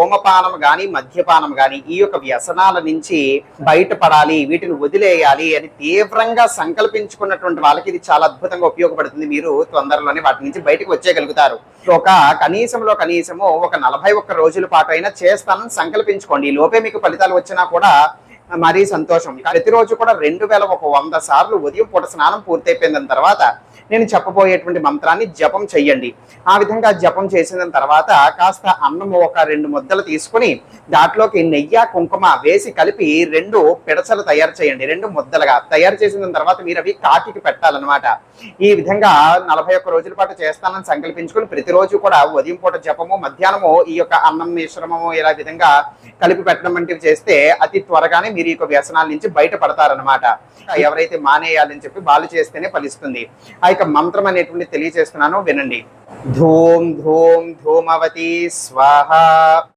ధూమపానం గాని మద్యపానం గాని ఈ యొక్క వ్యసనాల నుంచి బయటపడాలి వీటిని వదిలేయాలి అని తీవ్రంగా సంకల్పించుకున్నటువంటి వాళ్ళకి ఇది చాలా అద్భుతంగా ఉపయోగపడుతుంది. మీరు తొందరలోనే వాటి నుంచి బయటకు వచ్చేయగలుగుతారు. ఒక కనీసంలో కనీసము ఒక నలభై ఒక్క రోజుల పాటు అయినా చేస్తానని సంకల్పించుకోండి. లోపే మీకు ఫలితాలు వచ్చినా కూడా మరీ సంతోషం. ప్రతిరోజు కూడా రెండు వేల ఒక వంద సార్లు ఉదయం పూట స్నానం పూర్తయిపోయిన తర్వాత నేను చెప్పబోయేటువంటి మంత్రాన్ని జపం చెయ్యండి. ఆ విధంగా జపం చేసిన తర్వాత కాస్త అన్నం ఒక రెండు ముద్దలు తీసుకుని దాంట్లోకి నెయ్యి కుంకుమ వేసి కలిపి రెండు పిడచలు తయారు చేయండి. రెండు ముద్దలుగా తయారు చేసిన తర్వాత మీరు అవి కాకి పెట్టాలన్నమాట. ఈ విధంగా నలభై ఒక్క రోజుల పాటు చేస్తానని సంకల్పించుకుని ప్రతిరోజు కూడా ఉదయం పూట జపము మధ్యాహ్నము ఈ యొక్క అన్నం మిశ్రమము ఇలా విధంగా కలిపి పెట్టడం వంటివి చేస్తే అతి త్వరగానే మీరు ఈ వ్యసనాల నుంచి బయటపడతారనమాట ఎవరైతే మానేయాలని చెప్పి వాళ్ళు చేస్తేనే ఫలిస్తుంది. ఆ యొక్క మంత్రం అనేటువంటి తెలియజేస్తున్నాను వినండి. ధూమ్ ధూమ్ ధూమవతి స్వాహ.